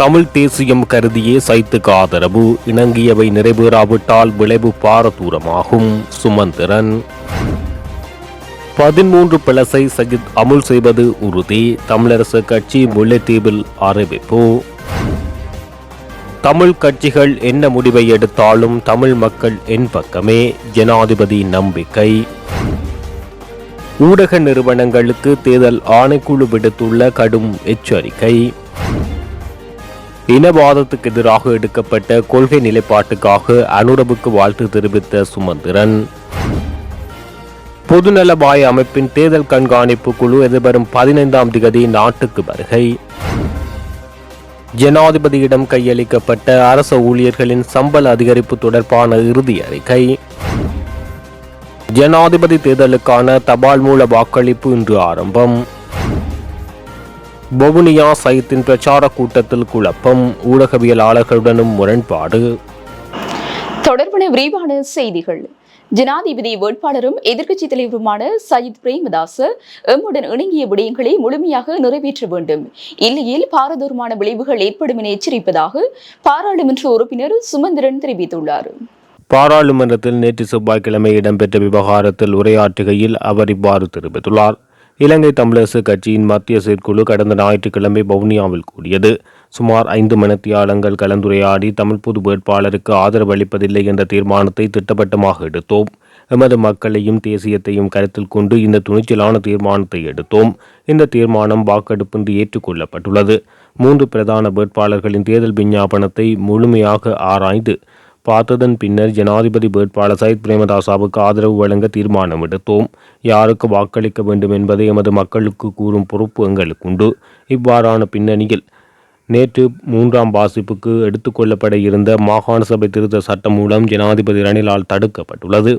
தமிழ் தேசியம் கருதியே சைத்துக்கு ஆதரவு. இணங்கியவை நிறைவேறாவிட்டால் விளைவு பாரதூரமாகும். சுமந்திரன். பதிமூன்று பிளஸை சஜித் அமுல் செய்வது உறுதி. தமிழரசு கட்சி முல்லைத்தீவில் அறிவிப்பு. தமிழ் கட்சிகள் என்ன முடிவை எடுத்தாலும் தமிழ் மக்கள் என் பக்கமே. ஜனாதிபதி நம்பிக்கை. ஊடக நிறுவனங்களுக்கு தேர்தல் ஆணைக்குழு விடுத்துள்ள கடும் எச்சரிக்கை. இனவாதத்துக்கு எதிராக எடுக்கப்பட்ட கொள்கை நிலைப்பாட்டுக்காக அனுரவுக்கு வாழ்த்து தெரிவித்த சுமந்திரன். பொதுநலவாய அமைப்பின் தேர்தல் கண்காணிப்பு குழு எதிர்வரும் பதினைந்தாம் திகதி நாட்டுக்கு வருகை. ஜனாதிபதியிடம் கையளிக்கப்பட்ட அரச ஊழியர்களின் சம்பள அதிகரிப்பு தொடர்பான இறுதி அறிக்கை. ஜனாதிபதி தேர்தலுக்கான தபால் மூல வாக்களிப்பு இன்று ஆரம்பம். வவுனியா சைத்தின் பிரச்சார கூட்டத்தில் குழப்பம். ஊடகவியலாளர்களுடனும் முரண்பாடு. தொடர்பான விரிவான செய்திகள். ஜனாதிபதி வேட்பாளரும் எதிர்க்கட்சித் தலைவருமான சஜித் பிரேமதாச எம்முடன் இணங்கிய விடயங்களை முழுமையாக நிறைவேற்ற வேண்டும். இல்லையில் பாரதூரமான விளைவுகள் ஏற்படும் என எச்சரிப்பதாக பாராளுமன்ற உறுப்பினர் சுமந்திரன் தெரிவித்துள்ளார். பாராளுமன்றத்தில் நேற்று செவ்வாய்க்கிழமை இடம்பெற்ற விவகாரத்தில் உரையாற்றுகையில் அவர் இவ்வாறு தெரிவித்துள்ளார். இலங்கை தமிழரசு கட்சியின் மத்திய செயற்குழு கடந்த ஞாயிற்றுக்கிழமை வவுனியாவில் கூடியது. சுமார் ஐந்து மணித்தியாலங்கள் கலந்துரையாடி தமிழ் பொது வேட்பாளருக்கு ஆதரவு அளிப்பதில்லை என்ற தீர்மானத்தை திட்டவட்டமாக எடுத்தோம். எமது மக்களையும் தேசியத்தையும் கருத்தில் கொண்டு இந்த துணிச்சலான தீர்மானத்தை எடுத்தோம். இந்த தீர்மானம் வாக்கெடுப்பின்றி ஏற்றுக்கொள்ளப்பட்டுள்ளது. மூன்று பிரதான வேட்பாளர்களின் தேர்தல் விஞ்ஞாபனத்தை முழுமையாக ஆராய்ந்து பார்த்ததன் பின்னர் ஜனாதிபதி வேட்பாளர் சயித் பிரேமதாசாவுக்கு ஆதரவு வழங்க தீர்மானம் எடுத்தோம். யாருக்கு வாக்களிக்க வேண்டும் என்பதை எமது மக்களுக்கு கூறும் பொறுப்பு எங்களுக்கு உண்டு. இவ்வாறான பின்னணியில் நேற்று மூன்றாம் வாசிப்புக்கு எடுத்துக்கொள்ளப்பட இருந்த மாகாண சபை திருத்த சட்டம் மூலம் ஜனாதிபதி ரணிலால் தடுக்கப்பட்டுள்ளது.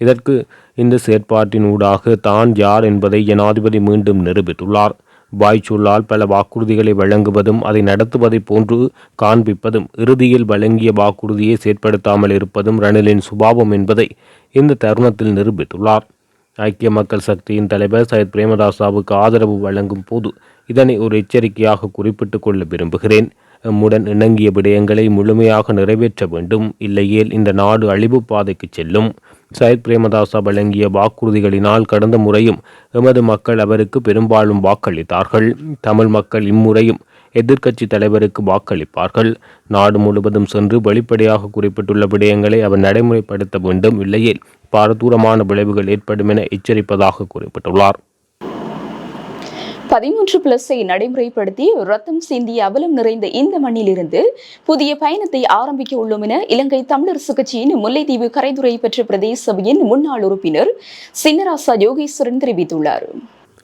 இதற்கு இந்த செயற்பாட்டின் ஊடாக தான் யார் என்பதை ஜனாதிபதி மீண்டும் நிரூபித்துள்ளார். வாய்ச்சொல்லால் பல வாக்குறுதிகளை வழங்குவதும் அதை நடத்துவதை போன்று காண்பிப்பதும் இறுதியில் வழங்கிய வாக்குறுதியை செயற்படுத்தாமல் இருப்பதும் ரணிலின் சுபாவம் என்பதை இந்த தருணத்தில் நிரூபித்துள்ளார். ஐக்கிய மக்கள் சக்தியின் தலைவர் சையத் பிரேமதாசாவுக்கு ஆதரவு வழங்கும் போது இதனை ஒரு எச்சரிக்கையாக குறிப்பிட்டுக் கொள்ள விரும்புகிறேன். எம்முடன் இணங்கிய விடயங்களை முழுமையாக நிறைவேற்ற வேண்டும். இல்லையேல் இந்த நாடு அழிவு பாதைக்கு செல்லும். சையத் பிரேமதாசா வழங்கிய வாக்குறுதிகளினால் கடந்த முறையும் எமது மக்கள் அவருக்கு பெரும்பாலும் வாக்களித்தார்கள். தமிழ் மக்கள் இம்முறையும் எதிர்க்கட்சி தலைவருக்கு வாக்களிப்பார்கள். நாடு முழுவதும் சென்று வெளிப்படையாக குறிப்பிட்டுள்ள விடயங்களை அவர் நடைமுறைப்படுத்த வேண்டும் இல்லையே பாரதூரமான விளைவுகள் ஏற்படும் என எச்சரிப்பதாக குறிப்பிட்டுள்ளார். பதிமூன்று பிளஸை நடைமுறைப்படுத்தி ரத்தம் சிந்திய அவலம் நிறைந்த இந்த மண்ணிலிருந்து புதிய பயணத்தை ஆரம்பிக்க உள்ளோம் என இலங்கை தமிழரசு கட்சியின் முல்லைத்தீவு கரைதுறை பெற்ற பிரதேச சபையின் முன்னாள் உறுப்பினர் சின்னராசா யோகேஸ்வரன் தெரிவித்துள்ளார்.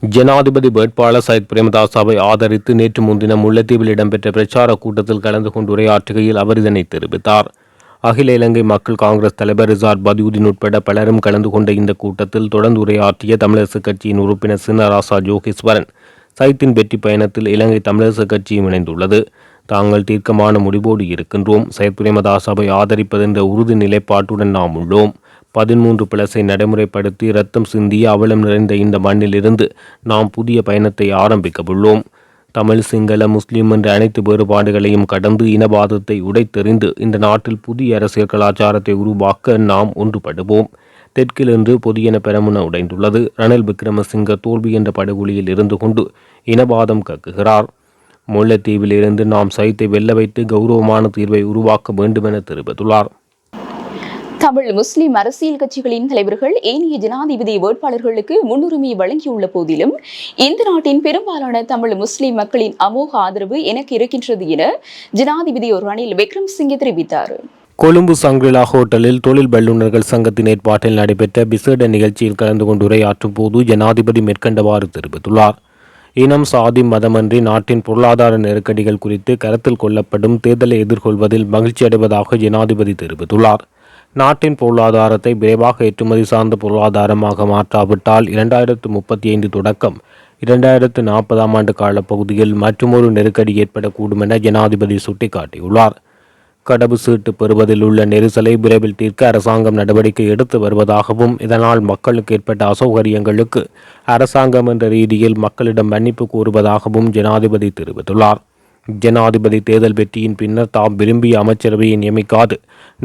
ஜனாதிபதி வேட்பாளர் சயத் பிரேமதாசாவை ஆதரித்து நேற்று முன்தினம் முல்லைத்தீவில் இடம்பெற்ற பிரச்சார கூட்டத்தில் கலந்து கொண்டு உரையாற்றுகையில் அவர் இதனை தெரிவித்தார். அகில இலங்கை மக்கள் காங்கிரஸ் தலைவர் ரிசார்ட் பதியுதீன் உட்பட பலரும் கலந்து கொண்ட இந்த கூட்டத்தில் தொடர்ந்து உரையாற்றிய தமிழரசு கட்சியின் உறுப்பினர் சின்னராசா ஜோகேஸ்வரன் சைத்தின் வெற்றி பயணத்தில் இலங்கை தமிழரசு கட்சியும் இணைந்துள்ளது. தாங்கள் தீர்க்கமான முடிவோடு இருக்கின்றோம். சையத் பிரேமதாசாவை ஆதரிப்பதென்ற உறுதி நிலைப்பாட்டுடன் நாம் உள்ளோம். பதிமூன்று பிளஸை நடைமுறைப்படுத்தி ரத்தம் சிந்திய அவலம் நிறைந்த இந்த மண்ணிலிருந்து நாம் புதிய பயணத்தை ஆரம்பிக்க உள்ளோம் தமிழ் சிங்கள முஸ்லீம் என்ற அனைத்து வேறுபாடுகளையும் கடந்து இனவாதத்தை உடைத்தெறிந்து இந்த நாட்டில் புதிய அரசியல் கலாச்சாரத்தை உருவாக்க நாம் ஒன்றுபடுவோம். தெற்கிலிருந்து பொதியன பெரமுன உடைந்துள்ளது. ரணில் விக்ரமசிங்க தோல்வி என்ற படுகொலியில் இருந்து கொண்டு இனவாதம் கக்குகிறார். முல்லைத்தீவில் இருந்து நாம் சைத்தை வெல்ல வைத்து கௌரவமான தீர்வை உருவாக்க வேண்டுமென தெரிவித்துள்ளார். தமிழ் முஸ்லிம் அரசியல் கட்சிகளின் தலைவர்கள் ஏனைய ஜனாதிபதி வேட்பாளர்களுக்கு முன்னுரிமை வழங்கியுள்ள போதிலும் இந்த நாட்டின் பெரும்பாலான தமிழ் முஸ்லிம் மக்களின் அமோக ஆதரவு எனக்கு இருக்கின்றது என ஜனாதிபதி ரணில் விக்ரம்சிங்கே தெரிவித்தார். கொழும்பு சங்கிலா ஹோட்டலில் தொழில் வல்லுநர்கள் சங்கத்தின் ஏற்பாட்டில் நடைபெற்ற விசேட நிகழ்ச்சியில் கலந்து கொண்டு உரையாற்றும் போது ஜனாதிபதி மேற்கண்டவாறு தெரிவித்துள்ளார். இனம் சாதி மதமன்றி நாட்டின் பொருளாதார நெருக்கடிகள் குறித்து கருத்தில் கொள்ளப்படும் தேர்தலை எதிர்கொள்வதில் மகிழ்ச்சி அடைவதாக ஜனாதிபதி தெரிவித்துள்ளார். நாட்டின் பொருளாதாரத்தை விரைவாக ஏற்றுமதி சார்ந்த பொருளாதாரமாக மாற்றாவிட்டால் இரண்டாயிரத்து முப்பத்தி ஐந்து தொடக்கம் இரண்டாயிரத்து நாற்பதாம் ஆண்டு காலப்பகுதியில் மற்றுமொரு நெருக்கடி ஏற்படக்கூடும் என ஜனாதிபதி சுட்டிக்காட்டியுள்ளார். கடவு சீட்டு பெறுவதில் உள்ள நெரிசலை விரைவில் தீர்க்க அரசாங்கம் நடவடிக்கை எடுத்து வருவதாகவும் இதனால் மக்களுக்கு ஏற்பட்ட அசௌகரியங்களுக்கு அரசாங்கம் என்ற ரீதியில் மக்களிடம் மன்னிப்பு கூறுவதாகவும் ஜனாதிபதி தெரிவித்துள்ளார். ஜனாதிபதி தேர்தல் வெற்றியின் பின்னர் தாம் விரும்பிய அமைச்சரவையை நியமிக்காது.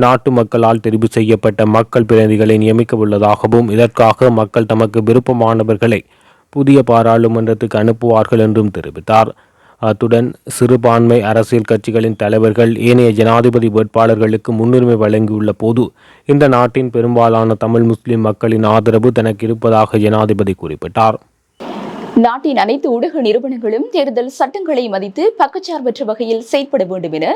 நாட்டு மக்களால் தெரிவு செய்யப்பட்ட மக்கள் பிரதிநிதிகளை நியமிக்க உள்ளதாகவும் இதற்காக மக்கள் தமக்கு விருப்பமானவர்களை புதிய பாராளுமன்றத்துக்கு அனுப்புவார்கள் என்றும் தெரிவித்தார். அத்துடன் சிறுபான்மை அரசியல் கட்சிகளின் தலைவர்கள் ஏனைய ஜனாதிபதி வேட்பாளர்களுக்கு முன்னுரிமை வழங்கியுள்ள போது இந்த நாட்டின் பெரும்பாலான தமிழ் முஸ்லிம் மக்களின் ஆதரவு தனக்கு இருப்பதாக ஜனாதிபதி குறிப்பிட்டார். நாட்டின் அனைத்து ஊடக நிறுவனங்களும் தேர்தல் சட்டங்களை மதித்து பக்கச்சார்பற்ற வகையில் செயற்பட வேண்டும் என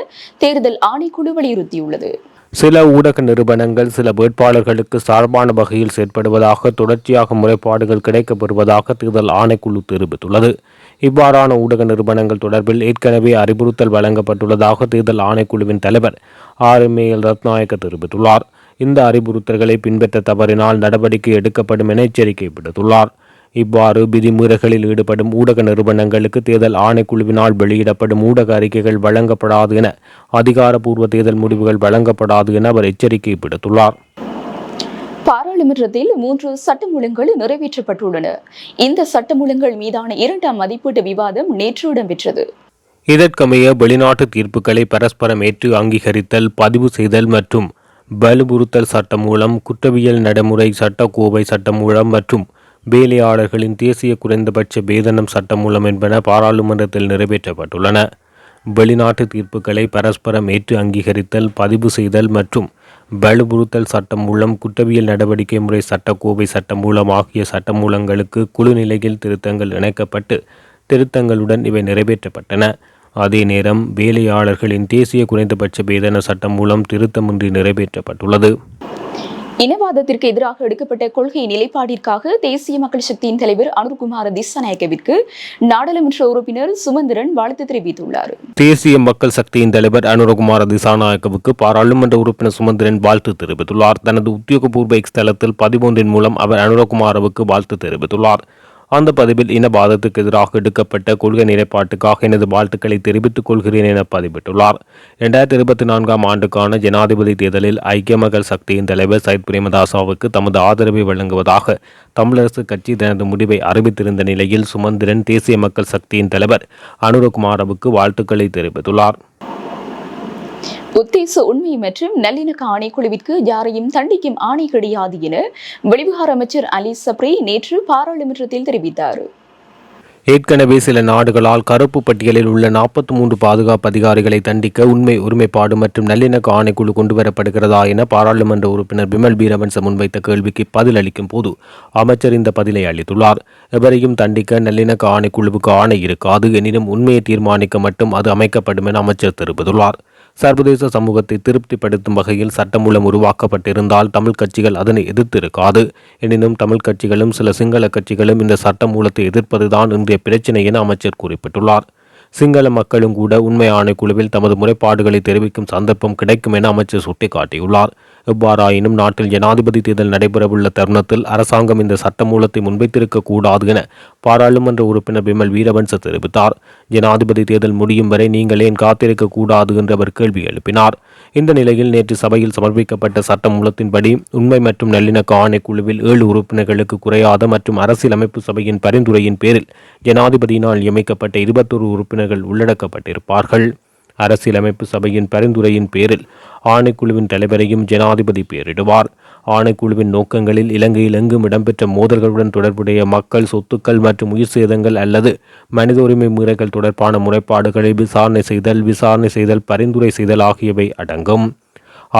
தேர்தல் ஆணைக்குழு வலியுறுத்தியுள்ளது. சில ஊடக நிறுவனங்கள் சில வேட்பாளர்களுக்கு சார்பான வகையில் செயற்படுவதாக தொடர்ச்சியாக முறைப்பாடுகள் கிடைக்கப்பெறுவதாக தேர்தல் ஆணைக்குழு தெரிவித்துள்ளது. இவ்வாறான ஊடக நிறுவனங்கள் தொடர்பில் ஏற்கனவே அறிவுறுத்தல் வழங்கப்பட்டுள்ளதாக தேர்தல் ஆணைக்குழுவின் தலைவர் ஆர். எம். எல். ரத்நாயக்க தெரிவித்துள்ளார். இந்த அறிவுறுத்தல்களை பின்பற்ற தவறினால் நடவடிக்கை எடுக்கப்படும் என எச்சரிக்கை விடுத்துள்ளார். இவ்வாறு விதிமீறல்களில் ஈடுபடும் ஊடக நிறுவனங்களுக்கு தேர்தல் ஆணைக்குழுவினால் வெளியிடப்படும் ஊடக அறிக்கைகள் வழங்கப்படாது என அதிகாரப்பூர்வ தேர்தல் முடிவுகள் வழங்கப்படாது என அவர் எச்சரிக்கை விடுத்துள்ளார். பாராளுமன்றத்தில் மூன்று சட்டமூலங்கள் நிறைவேற்றப்பட்டுள்ளன. இந்த சட்டமூலங்கள் மீதான இரண்டாம் மதிப்பீட்டு விவாதம் நேற்று இடம்பெற்றது. இதற்கமைய வெளிநாட்டு தீர்ப்புகளை பரஸ்பரம் ஏற்று அங்கீகரித்தல் பதிவு செய்தல் மற்றும் வலுவுறுத்தல் சட்டம் மூலம் குற்றவியல் நடைமுறை சட்டக்கோவை சட்டம் மூலம் மற்றும் வேலையாளர்களின் தேசிய குறைந்தபட்ச வேதனம் சட்டம் மூலம் என்பன பாராளுமன்றத்தில் நிறைவேற்றப்பட்டுள்ளன. வெளிநாட்டு தீர்ப்புகளை பரஸ்பரம் ஏற்று அங்கீகரித்தல் பதிவு செய்தல் மற்றும் வலுபுறுத்தல் சட்டம் மூலம் குற்றவியல் நடவடிக்கை முறை சட்டக்கோவை சட்டம் மூலம் ஆகிய சட்டமூலங்களுக்கு குழு நிலையில் திருத்தங்கள் இணைக்கப்பட்டு திருத்தங்களுடன் இவை நிறைவேற்றப்பட்டன. அதே நேரம் வேலையாளர்களின் தேசிய குறைந்தபட்ச வேதன சட்டம் மூலம் திருத்தமின்றி நிறைவேற்றப்பட்டுள்ளது. இனவாதத்திற்கு எதிராக எடுக்கப்பட்ட கொள்கை நிலைப்பாட்டிற்காக தேசிய மக்கள் சக்தியின் தலைவர் அனுர்குமார் திசாநாயக்கவிற்கு நாடாளுமன்ற உறுப்பினர் சுமந்திரன் வாழ்த்து தெரிவித்துள்ளார். தேசிய மக்கள் சக்தியின் தலைவர் அனுரகுமார திசாநாயக்கவுக்கு பாராளுமன்ற உறுப்பினர் சுமந்திரன் வாழ்த்து தெரிவித்துள்ளார். தனது உத்தியோகபூர்வ எக்ஸ் தளத்தில் மூலம் அவர் அனுரகுமாரவுக்கு வாழ்த்து தெரிவித்துள்ளார். அந்த பதிவில் இனவாதத்துக்கு எதிராக எடுக்கப்பட்ட கொள்கை நிலைப்பாட்டுக்காக எனது வாழ்த்துக்களை தெரிவித்துக் கொள்கிறேன் என பதிவிட்டுள்ளார். இரண்டாயிரத்தி இருபத்தி நான்காம் ஆண்டுக்கான ஜனாதிபதி தேர்தலில் ஐக்கிய மக்கள் சக்தியின் தலைவர் சைத் பிரேமதாசாவுக்கு தமது ஆதரவை வழங்குவதாக தமிழரசு கட்சி தனது முடிவை அறிவித்திருந்த நிலையில் சுமந்திரன் தேசிய மக்கள் சக்தியின் தலைவர் அனுரகுமாரவுக்கு வாழ்த்துக்களை தெரிவித்துள்ளார். உத்தேச உண்மை மற்றும் நல்லிணக்க ஆணைக்குழுவிற்கு யாரையும் தண்டிக்கும் ஆணை கிடையாது என வெளிவிவகார அமைச்சர் அலி சப்ரி நேற்று பாராளுமன்றத்தில் தெரிவித்தார். ஏற்கனவே சில நாடுகளால் கருப்பு பட்டியலில் உள்ள நாற்பத்தி மூன்று பாதுகாப்பு அதிகாரிகளை தண்டிக்க உண்மை ஒருமைப்பாடு மற்றும் நல்லிணக்க ஆணைக்குழு கொண்டுவரப்படுகிறதா என பாராளுமன்ற உறுப்பினர் பிமல் பீரவன்ச முன்வைத்த கேள்விக்கு பதிலளிக்கும் போது அமைச்சர் இந்த பதிலை அளித்துள்ளார். எவரையும் தண்டிக்க நல்லிணக்க ஆணைக்குழுவுக்கு ஆணை இருக்காது. எனினும் உண்மையை தீர்மானிக்க மட்டும் அது அமைக்கப்படும் என அமைச்சர் தெரிவித்துள்ளார். சர்வதேச சமூகத்தை திருப்திப்படுத்தும் வகையில் சட்டமூலம் உருவாக்கப்பட்டிருந்தால் தமிழ் கட்சிகள் அதனை எதிர்த்திருக்காது. எனினும் தமிழ் கட்சிகளும் சில சிங்கள கட்சிகளும் இந்த சட்டமூலத்தை எதிர்ப்பதுதான் இன்றைய பிரச்சினை என அமைச்சர் குறிப்பிட்டுள்ளார். சிங்கள மக்களும் கூட உண்மையான குழுவில் தமது முறைப்பாடுகளை தெரிவிக்கும் சந்தர்ப்பம் கிடைக்கும் என அமைச்சர் சுட்டிக்காட்டியுள்ளார். எவ்வாறாயினும் நாட்டில் ஜனாதிபதி தேர்தல் நடைபெறவுள்ள தருணத்தில் அரசாங்கம் இந்த சட்டமூலத்தை முன்வைத்திருக்க கூடாது என பாராளுமன்ற உறுப்பினர் பிமல் வீரவன்ச தெரிவித்தார். ஜனாதிபதி தேர்தல் முடியும் வரை நீங்கள் ஏன் காத்திருக்க கூடாது என்று அவர் கேள்வி எழுப்பினார். இந்த நிலையில் நேற்று சபையில் சமர்ப்பிக்கப்பட்ட சட்டமூலத்தின்படி உண்மை மற்றும் நல்லிணக்க ஆணைக்குழுவில் ஏழு உறுப்பினர்களுக்கு குறையாத மற்றும் அரசியலமைப்பு சபையின் பரிந்துரையின் பேரில் ஜனாதிபதியினால் நியமிக்கப்பட்ட இருபத்தொரு உறுப்பினர்கள் உள்ளடக்கப்பட்டிருப்பார்கள். அரசியலமைப்பு சபையின் பரிந்துரையின் பேரில் ஆணைக்குழுவின் தலைவரையும் ஜனாதிபதி பெயரிடுவார். ஆணைக்குழுவின் நோக்கங்களில் இலங்கையில் எங்கும் இடம்பெற்ற மோதல்களுடன் தொடர்புடைய மக்கள் சொத்துக்கள் மற்றும் உயிர் சேதங்கள் அல்லது மனித உரிமை மீறல்கள் தொடர்பான முறைப்பாடுகளை விசாரணை செய்தல் விசாரணை செய்தல் பரிந்துரை செய்தல் ஆகியவை அடங்கும்.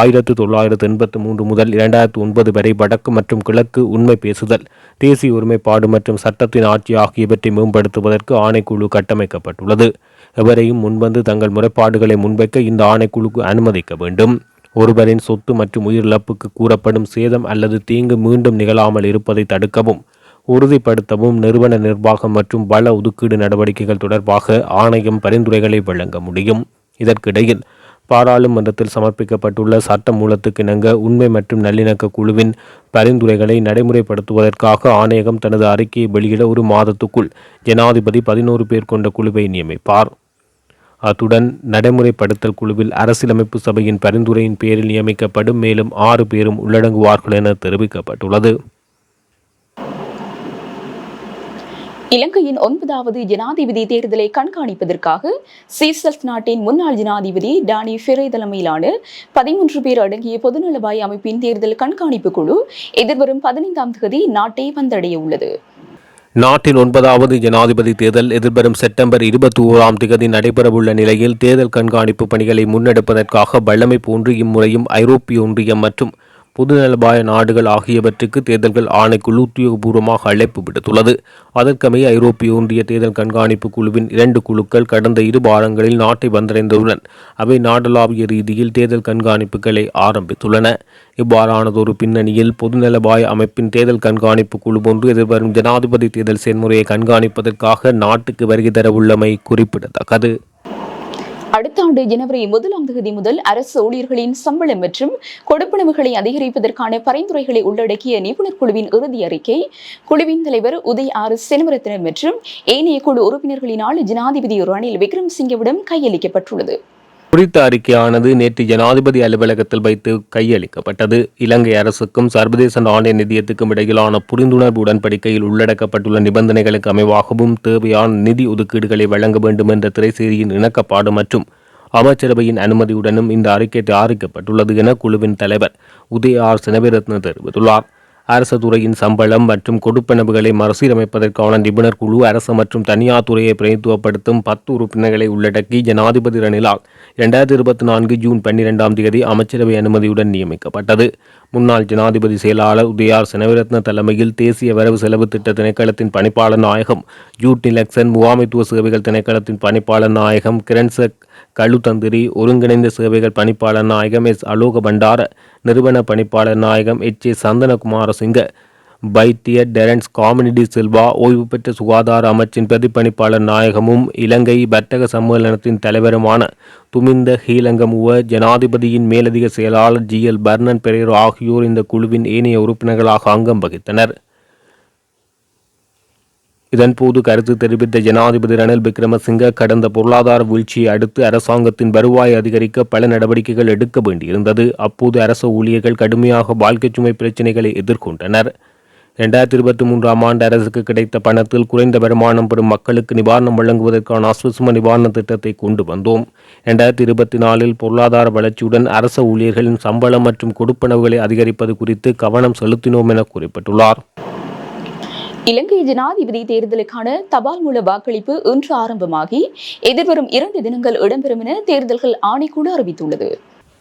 ஆயிரத்து தொள்ளாயிரத்து எண்பத்து மூன்று முதல் இரண்டாயிரத்து ஒன்பது வரை வடக்கு மற்றும் கிழக்கு உண்மை பேசுதல் தேசிய ஒருமைப்பாடு மற்றும் சட்டத்தின் ஆட்சி ஆகியவற்றை மேம்படுத்துவதற்கு ஆணைக்குழு கட்டமைக்கப்பட்டுள்ளது. எவரையும் முன்வந்து தங்கள் முறைப்பாடுகளை முன்வைக்க இந்த ஆணைக்குழுக்கு அனுமதிக்க வேண்டும். ஒருவரின் சொத்து மற்றும் உயிரிழப்புக்கு கூறப்படும் சேதம் அல்லது தீங்கு மீண்டும் நிகழாமல் இருப்பதை தடுக்கவும் உறுதிப்படுத்தவும் நிறுவன நிர்வாகம் மற்றும் வள ஒதுக்கீடு நடவடிக்கைகள் தொடர்பாக ஆணையம் பரிந்துரைகளை வழங்க முடியும். இதற்கிடையில் பாராளுமன்றத்தில் சமர்ப்பிக்கப்பட்டுள்ள சட்ட மூலத்துக்கு இணங்க உண்மை மற்றும் நல்லிணக்க குழுவின் பரிந்துரைகளை நடைமுறைப்படுத்துவதற்காக ஆணையகம் தனது அறிக்கையை வெளியிட ஒரு மாதத்துக்குள் ஜனாதிபதி பதினோரு பேர் கொண்ட குழுவை நியமிப்பார். அத்துடன் நடைமுறைப்படுத்தல் குழுவில் அரசியலமைப்பு சபையின் பரிந்துரையின் பேரில் நியமிக்கப்படும் மேலும் ஆறு பேரும் உள்ளடங்குவார்கள் என தெரிவிக்கப்பட்டுள்ளது. இலங்கையின் ஒன்பதாவது ஜனாதிபதி தேர்தலை கண்காணிப்பதற்காக சீசல்ஸ் நாட்டின் முன்னாள் ஜனாதிபதி டானி ஃபிரே தலைமையிலான பதிமூன்று பேர் அடங்கிய பொதுநலவாய் அமைப்பின் தேர்தல் கண்காணிப்பு குழு எதிர்வரும் பதினைந்தாம் தேதி நாட்டை வந்தடைய உள்ளது நாட்டின் ஒன்பதாவது ஜனாதிபதி தேர்தல் எதிர்வரும் செப்டம்பர் இருபத்தி ஓராம் திகதி நடைபெறவுள்ள நிலையில் தேர்தல் கண்காணிப்பு பணிகளை முன்னெடுப்பதற்காக வல்லமை போன்று இம்முறையும் ஐரோப்பிய ஒன்றியம் மற்றும் பொதுநலபாய நாடுகள் ஆகியவற்றுக்கு தேர்தல்கள் ஆணைக்குழு உத்தியோகபூர்வமாக அழைப்பு விடுத்துள்ளது. அதற்கமைய ஐரோப்பிய ஒன்றிய தேர்தல் கண்காணிப்பு குழுவின் இரண்டு குழுக்கள் கடந்த இரு வாரங்களில் நாட்டை வந்தடைந்துள்ளன அவை நாடளாவிய ரீதியில் தேர்தல் கண்காணிப்புகளை ஆரம்பித்துள்ளன. இவ்வாறானதொரு பின்னணியில் பொதுநலபாய அமைப்பின் தேர்தல் கண்காணிப்பு குழு ஒன்று எதிர்வரும் ஜனாதிபதி தேர்தல் செயல்முறையை கண்காணிப்பதற்காக நாட்டுக்கு வருகை தரவுள்ளமை குறிப்பிடத்தக்கது. அடுத்த ஆண்டு ஜனவரி முதலாம் தேதி முதல் அரசு ஊழியர்களின் சம்பளம் மற்றும் கொடுப்பனவுகளை அதிகரிப்பதற்கான பரிந்துரைகளை உள்ளடக்கிய நிபுணர் குழுவின் இறுதி அறிக்கை. குழுவின் தலைவர் உதய் ஆர் செனமரத்னம் மற்றும் ஏனைய குழு உறுப்பினர்களினால் ஜனாதிபதி ரணில் விக்ரம்சிங்கவிடம் கையளிக்கப்பட்டுள்ளது. குறித்த அறிக்கையானது நேற்று ஜனாதிபதி அலுவலகத்தில் வைத்து கையளிக்கப்பட்டது. இலங்கை அரசுக்கும் சர்வதேச நாணய நிதியத்துக்கும் இடையிலான புரிந்துணர்வு உடன்படிக்கையில் உள்ளடக்கப்பட்டுள்ள நிபந்தனைகளுக்கு அமைவாகவும் தேவையான நிதி ஒதுக்கீடுகளை வழங்க வேண்டும் என்ற திரைசேரியின் இணக்கப்பாடு மற்றும் அமைச்சரவையின் அனுமதியுடனும் இந்த அறிக்கை தயாரிக்கப்பட்டுள்ளது என குழுவின் தலைவர் உதய ஆர் சினவிரத்ன தெரிவித்துள்ளார். அரசு துறையின் சம்பளம் மற்றும் கொடுப்பனவுகளை மறுசீரமைப்பதற்கான நிபுணர் குழு அரசு மற்றும் தனியார் துறையை பிரதித்துவப்படுத்தும் பத்து உறுப்பினர்களை உள்ளடக்கி ஜனாதிபதி ரணிலால் இரண்டாயிரத்தி இருபத்தி நான்கு ஜூன் பன்னிரெண்டாம் தேதி அமைச்சரவை அனுமதியுடன் நியமிக்கப்பட்டது. முன்னாள் ஜனாதிபதி செயலாளர் உதயார் செனவிரத்ன தலைமையில் தேசிய வரவு செலவு திட்ட திணைக்களத்தின் பணிப்பாளர் நாயகம் ஜூட் நிலக்சன் முகாமைத்துவ சேவைகள் திணைக்களத்தின் பணிப்பாளர் நாயகம் கிரண்சக் கழுத்தந்திரி ஒருங்கிணைந்த சேவைகள் பணிப்பாளர் நாயகம் எஸ். அலோக பண்டார நிறுவன பணிப்பாளர் நாயகம் எச். ஏ. சந்தனகுமார சிங்க பைத்திய டெரன்ஸ் காமினிடி சில்வா ஓய்வு பெற்ற சுகாதார அமைச்சின் பிரதிப்பணிப்பாளர் நாயகமும் இலங்கை வர்த்தக சம்மேளனத்தின் தலைவருமான துமிந்த ஹீலங்கமுவ ஜனாதிபதியின் மேலதிக செயலாளர் ஜி. எல். பர்னன் பெரேரோ ஆகியோர் இந்த குழுவின் ஏனைய உறுப்பினர்களாக அங்கம் வகித்தனர். இதன்போது கருத்து தெரிவித்த ஜனாதிபதி ரணில் விக்ரமசிங்க கடந்த பொருளாதார வீழ்ச்சியை அடுத்து அரசாங்கத்தின் வருவாய் அதிகரிக்க பல நடவடிக்கைகள் எடுக்க வேண்டியிருந்தது. அப்போது அரசு ஊழியர்கள் கடுமையாக வாழ்க்கைச் சுமை பிரச்சினைகளை எதிர்கொண்டனர். இரண்டாயிரத்தி இருபத்தி மூன்றாம் ஆண்டு அரசுக்கு கிடைத்த பணத்தில் குறைந்த வருமானம் பெறும் மக்களுக்கு நிவாரணம் வழங்குவதற்கான அஸ்வசும நிவாரண திட்டத்தை கொண்டு வந்தோம். இரண்டாயிரத்தி இருபத்தி நாலில் பொருளாதார வளர்ச்சியுடன் அரச ஊழியர்களின் சம்பளம் மற்றும் கொடுப்பனவுகளை அதிகரிப்பது குறித்து கவனம் செலுத்தினோம் என குறிப்பிட்டுள்ளார். இலங்கை ஜனாதிபதி தேர்தலுக்கான தபால் மூல வாக்களிப்பு இன்று ஆரம்பமாகி எதிர்வரும் இரண்டு தினங்கள் இடம்பெறும் என தேர்தல்கள் ஆணைக்குழு அறிவித்துள்ளது.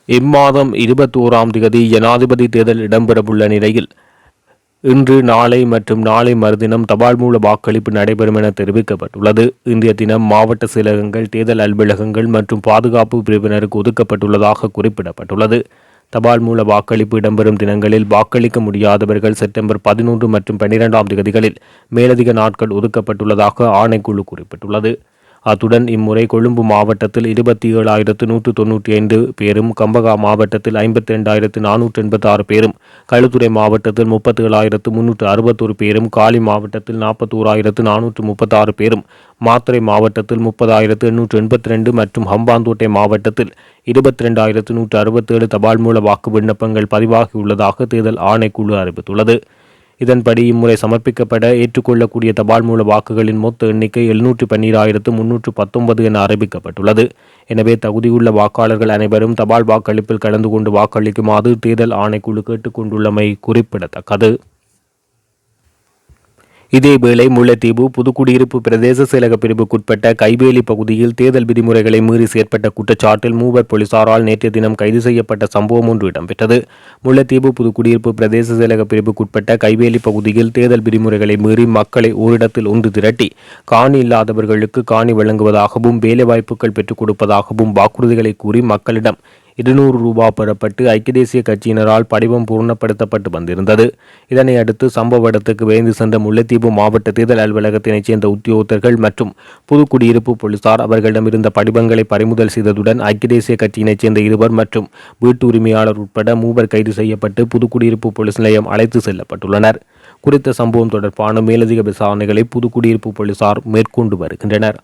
இம்மாதம் இருபத்தி ஓராம் தேதி ஜனாதிபதி தேர்தல் இடம்பெறவுள்ள நிலையில் இன்று நாளை மற்றும் நாளை மறுதினம் தபால் மூல வாக்களிப்பு நடைபெறும் என தெரிவிக்கப்பட்டுள்ளது. இன்றைய தினம் மாவட்ட செயலகங்கள் தேர்தல் அலுவலகங்கள் மற்றும் பாதுகாப்பு பிரிவினருக்கு ஒதுக்கப்பட்டுள்ளதாக குறிப்பிடப்பட்டுள்ளது. தபால் மூல வாக்களிப்பு இடம்பெறும் தினங்களில் வாக்களிக்க முடியாதவர்கள் செப்டம்பர் பதினொன்று மற்றும் பன்னிரெண்டாம் தேதிகளில் மேலதிக நாட்கள் ஒதுக்கப்பட்டுள்ளதாக ஆணைக்குழு குறிப்பிட்டுள்ளது. அத்துடன் இம்முறை கொழும்பு மாவட்டத்தில் இருபத்தி ஏழாயிரத்து நூற்று தொன்னூற்றி ஐந்து பேரும் கம்பகா மாவட்டத்தில் ஐம்பத்தி ரெண்டாயிரத்து நானூற்று எண்பத்தாறு பேரும் களுத்துறை மாவட்டத்தில் முப்பத்தி ஏழாயிரத்து முன்னூற்று அறுபத்தொரு பேரும் காலி மாவட்டத்தில் நாற்பத்தோராயிரத்து நானூற்று முப்பத்தாறு பேரும் மாத்திரை மாவட்டத்தில் முப்பதாயிரத்து எண்ணூற்று எண்பத்தி ரெண்டு மற்றும் ஹம்பாந்தோட்டை மாவட்டத்தில் இருபத்தி ரெண்டாயிரத்து நூற்று அறுபத்தேழு தபால் மூல வாக்கு விண்ணப்பங்கள் பதிவாகியுள்ளதாக தேர்தல் ஆணைக்குழு அறிவித்துள்ளது. இதன்படி இம்முறை சமர்ப்பிக்கப்பட ஏற்றுக்கொள்ளக்கூடிய தபால் மூல வாக்குகளின் மொத்த எண்ணிக்கை எழுநூற்று பன்னிராயிரத்து முன்னூற்று பத்தொன்பது என அறிவிக்கப்பட்டுள்ளது. எனவே தகுதியுள்ள வாக்காளர்கள் அனைவரும் தபால் வாக்களிப்பில் கலந்து கொண்டு வாக்களிக்குமாறு தேர்தல் ஆணைக்குழு கேட்டுக்கொண்டுள்ளமை குறிப்பிடத்தக்கது. இதேவேளை முல்லைத்தீவு புதுக்குடியிருப்பு பிரதேச செயலக பிரிவுக்குட்பட்ட கைவேலி பகுதியில் தேர்தல் விதிமுறைகளை மீறி செயற்பட்ட குற்றச்சாட்டில் மூவர் போலீசாரால் நேற்றைய தினம் கைது செய்யப்பட்ட சம்பவம் ஒன்று இடம்பெற்றது. முல்லைத்தீவு புதுக்குடியிருப்பு பிரதேச செயலக பிரிவுக்குட்பட்ட கைவேலி பகுதியில் தேர்தல் விதிமுறைகளை மீறி மக்களை ஓரிடத்தில் ஒன்று திரட்டி காணி இல்லாதவர்களுக்கு காணி வழங்குவதாகவும் வேலைவாய்ப்புகள் பெற்றுக் கொடுப்பதாகவும் வாக்குறுதிகளை கூறி மக்களிடம் இருநூறு ரூபா பெறப்பட்டு ஐக்கிய தேசிய கட்சியினரால் படிவம் பூர்ணப்படுத்தப்பட்டு வந்திருந்தது. இதனை அடுத்து சம்பவ இடத்துக்கு விரைந்து சென்ற முல்லைத்தீவு மாவட்ட தேர்தல் அலுவலகத்தினைச் சேர்ந்த உத்தியோகத்தர்கள் மற்றும் புதுக்குடியிருப்பு போலீசார் அவர்களிடம் இருந்த படிவங்களை பறிமுதல் செய்ததுடன் ஐக்கிய தேசிய கட்சியினைச் சேர்ந்த இருவர் மற்றும் வீட்டு உரிமையாளர் உட்பட மூவர் கைது செய்யப்பட்டு புதுக்குடியிருப்பு போலீஸ் நிலையம் அழைத்து செல்லப்பட்டுள்ளனர். குறித்த சம்பவம் தொடர்பான மேலதிக விசாரணைகளை புதுக்குடியிருப்பு போலீசார் மேற்கொண்டு வருகின்றனர்.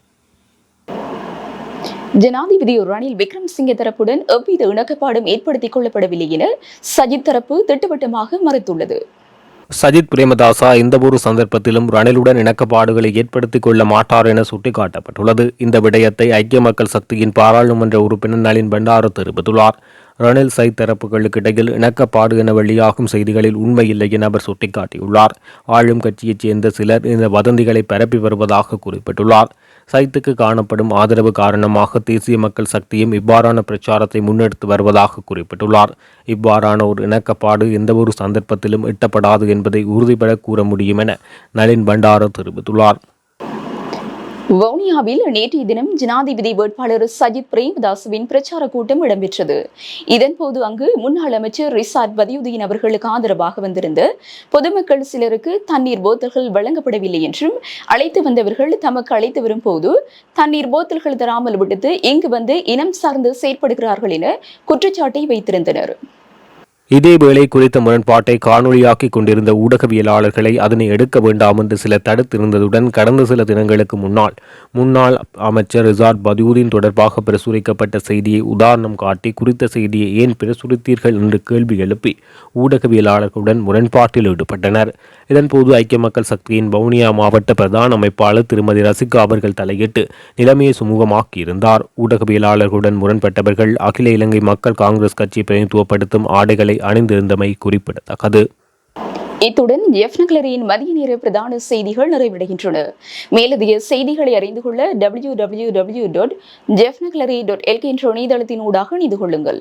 ஜனாதிபதி ரணில் விக்ரம்சிங்கே தரப்புடன் எவ்வித இணக்கப்பாடும் ஏற்படுத்திக் கொள்ளப்படவில்லை என சஜித் தரப்பு திட்டவட்டமாக மறுத்துள்ளது. சஜித் பிரேமதாசா எந்தவொரு சந்தர்ப்பத்திலும் ரணிலுடன் இணக்கப்பாடுகளை ஏற்படுத்திக் கொள்ள மாட்டார் என சுட்டிக்காட்டப்பட்டுள்ளது. இந்த விடயத்தை ஐக்கிய மக்கள் சக்தியின் பாராளுமன்ற உறுப்பினர் நளின் பண்டாரு தெரிவித்துள்ளார். ரணில் சை தரப்புகளுக்கு இடையில் இணக்கப்பாடு என வெளியாகும் செய்திகளில் உண்மையில்லை என அவர் சுட்டிக்காட்டியுள்ளார். ஆளும் கட்சியைச் சேர்ந்த சிலர் இந்த வதந்திகளை பரப்பி வருவதாக குறிப்பிட்டுள்ளார். சைத்துக்கு காணப்படும் ஆதரவு காரணமாக தேசிய மக்கள் சக்தியும் இவ்வாறான பிரச்சாரத்தை முன்னெடுத்து வருவதாக குறிப்பிட்டுள்ளார். இவ்வாறான ஒரு இணக்கப்பாடு எந்தவொரு சந்தர்ப்பத்திலும் எட்டப்படாது என்பதை உறுதிபட கூற முடியும் என நளின் பண்டார தெரிவித்துள்ளார். வவுனியாவில் நேற்றைய தினம் ஜனாதிபதி வேட்பாளர் சஜித் பிரேமதாசுவின் பிரச்சார கூட்டம் இடம்பெற்றது. இதன்போது அங்கு முன்னாள் அமைச்சர் ரிசார்ட் பதியுதீன் அவர்களுக்கு ஆதரவாக வந்திருந்த பொதுமக்கள் சிலருக்கு தண்ணீர் போத்தல்கள் வழங்கப்படவில்லை என்றும் அழைத்து வந்தவர்கள் தமக்கு அழைத்து வரும் போது தண்ணீர் போத்தல்கள் தராமல் விடுத்து இங்கு வந்து இனம் சார்ந்து செயற்படுகிறார்கள் என குற்றச்சாட்டை வைத்திருந்தனர். இதேவேளை குறித்த முரண்பாட்டை காணொளியாக்கிக் கொண்டிருந்த ஊடகவியலாளர்களை அதனை எடுக்க வேண்டாம் என்று சில தடுத்திருந்ததுடன் கடந்த சில தினங்களுக்கு முன்னால் முன்னாள் அமைச்சர் ரிசார்ட் பதியுதீன் தொடர்பாக பிரசுரிக்கப்பட்ட செய்தியை உதாரணம் காட்டி குறித்த செய்தியை ஏன் பிரசுரித்தீர்கள் என்று கேள்வி எழுப்பி ஊடகவியலாளர்களுடன் முரண்பாட்டில் ஈடுபட்டனர். இதன்போது ஐக்கிய மக்கள் சக்தியின் வவுனியா மாவட்ட பிரதான அமைப்பாளர் திருமதி ரசிகா அவர்கள் தலையிட்டு நிலைமையை சுமூகமாக்கியிருந்தார். ஊடகவியலாளர்களுடன் முரண்பட்டவர்கள் அகில இலங்கை மக்கள் காங்கிரஸ் கட்சி பிரதிநிதித்துவப்படுத்தும் ஆடைகளை அணிந்திருந்தமை குறிப்பிடத்தக்கது. இத்துடன் எஃப் நகலரியின் மதிய நேர பிரதான செய்திகள் நிறைவடைகின்றன. மேலதிக செய்திகளை அறிந்து கொள்ள டபிள்யூ டபிள்யூ டபிள்யூ டாட் ஜெஃப் நகலரி டாட் எல்கே என்ற இணையதளத்தின் ஊடாக இணைந்து கொள்ளுங்கள்.